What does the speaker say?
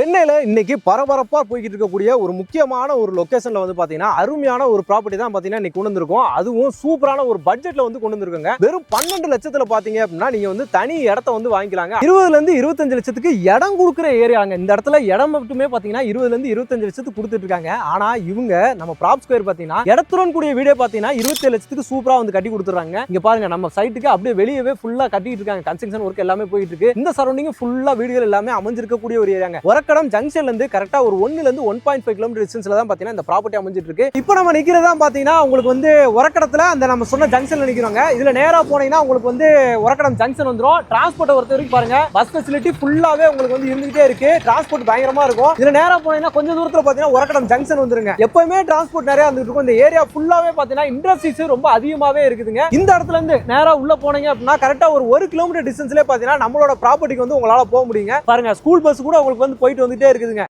சென்னையில் இன்றைக்கி பரபரப்பாக போய்கிட்டு இருக்கக்கூடிய ஒரு முக்கியமான ஒரு லொக்கேஷனில் வந்து பார்த்தீங்கன்னா அருமையான ஒரு ப்ராப்பர்ட்டி தான் பார்த்தீங்கன்னா இன்றைக்கி கொண்டு வந்திருக்கோம். அதுவும் சூப்பரான ஒரு பட்ஜெட்டில் வந்து கொண்டு வந்திருக்கோங்க. வெறும் பன்னெண்டு லட்சத்தில் பார்த்தீங்க அப்படின்னா நீங்கள் வந்து தனி இடத்த வந்து வாங்கிக்கலாங்க. இருபதுலேருந்து இருபத்தஞ்சு லட்சத்துக்கு இடம் கொடுக்குற ஏரியாங்க. இந்த இடத்துல இடம் மட்டுமே பார்த்தீங்கன்னா இருபதுலேருந்து இருபத்தஞ்சு லட்சத்துக்கு கொடுத்துட்டு இருக்காங்க. ஆனால் இவங்க நம்ம ப்ராப் ஸ்கொயர் பார்த்தீங்கன்னா இடத்துடன் கூடிய வீடே பார்த்தீங்கன்னா இருபத்தேழு லட்சத்துக்கு சூப்பராக வந்து கட்டி கொடுத்துறாங்க இங்கே பாருங்க நம்ம சைட்டுக்கு அப்படியே வெளியவே ஃபுல்லாக கட்டிட்டு இருக்காங்க. கன்ஸ்ட்ரக்ஷன் ஒர்க் எல்லாமே போயிட்டு இருக்கு. இந்த சரௌண்டிங் ஃபுல்லாக வீடுகள் எல்லாமே அமைஞ்சிருக்கக்கூடிய ஒரு ஏரியாங்க. உரக்கடம் ஜங்ஷன்ல இருந்து கரெக்டா ஒரு ஒன்னுல இருந்து ஒன் பாயிண்ட் ஃபைவ் கிலோமீட்டர் டிஸ்டன்ஸ்ல தான் பார்த்தீங்கன்னா இந்த ப்ராப்பர்ட்டி அமைஞ்சிட்டு இருக்கு இப்போ நம்ம நிற்கிறதா பார்த்தீங்கன்னா உங்களுக்கு வந்து உரக்கடத்தில் அந்த நம்ம சொன்ன ஜங்ஷனில் நிற்கிறோங்க இதில் நேராக போனீங்கன்னா உங்களுக்கு வந்து உரக்கடம் ஜங்ஷன் வந்துரும். டிரான்ஸ்போர்ட்டை பொறுத்த வரைக்கும் பாருங்க. பஸ் ஃபெசிலிட்டி ஃபுல்லாகவே உங்களுக்கு வந்து இருந்துகிட்டே இருக்கு. டிரான்ஸ்போர்ட் பயங்கரமா இருக்கும். இதில் நேராக போனீங்கன்னா கொஞ்சம் தூரத்தில் பார்த்தீங்கன்னா உரக்கடம் ஜங்ஷன் வந்துருங்க. எப்பவுமே டிரான்ஸ்போர்ட் நிறையா வந்துட்டு இருக்கும். இந்த ஏரியா ஃபுல்லாகவே பார்த்தீங்கன்னா இண்டஸ்ட்ரீஸ் ரொம்ப அதிகமாகவே இருக்குதுங்க. இந்த இடத்துல இருந்து நேராக உள்ள போனீங்க அப்படின்னா கரெக்டாக ஒரு ஒரு கிலோமீட்டர் டிஸ்டன்ஸ்லேயே பார்த்தீங்கன்னா நம்மளோட ப்ராப்பர்ட்டிக்கு வந்து உங்களால் போக முடியுங்க. பாருங்க ஸ்கூல் பஸ் கூட உங்களுக்கு வந்து போயிட்டு வந்துட்டே இருக்குதுங்க.